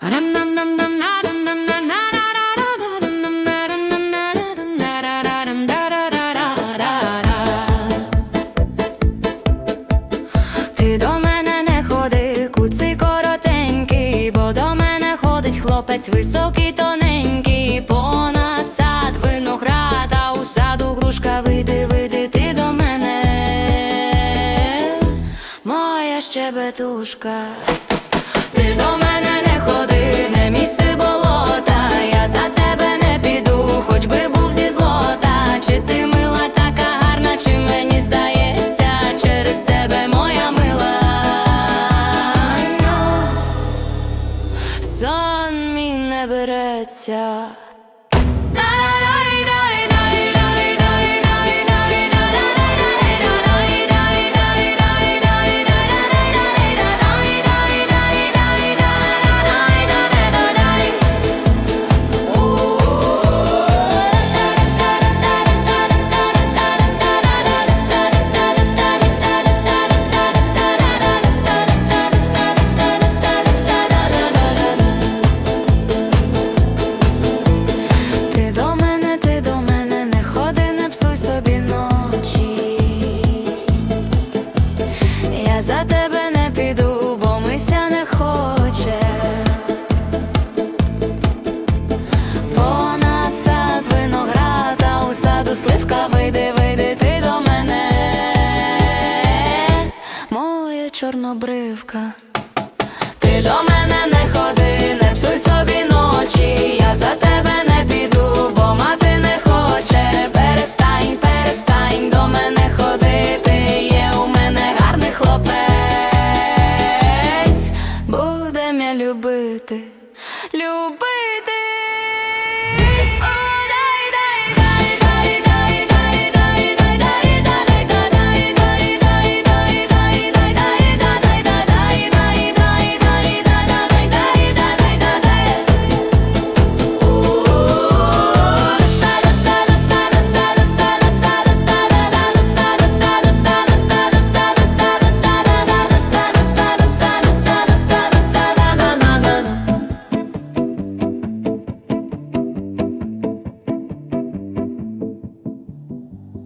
Ти до мене не ходи, куций коротенький, бо до мене ходить хлопець високий, тоненький, понад сад виноград, а у саду грушка. Вийди, вийди ти до мене, моя щебетушка. Ти до мене Сон мій не береться. Вийди, вийди ти до мене, моя чорнобривка. Ти до мене не ходи, не псуй собі ночі, я за тебе не піду, бо мати не хоче. Перестань, перестань до мене ходити. Є у мене гарний хлопець, будем я любити, любити.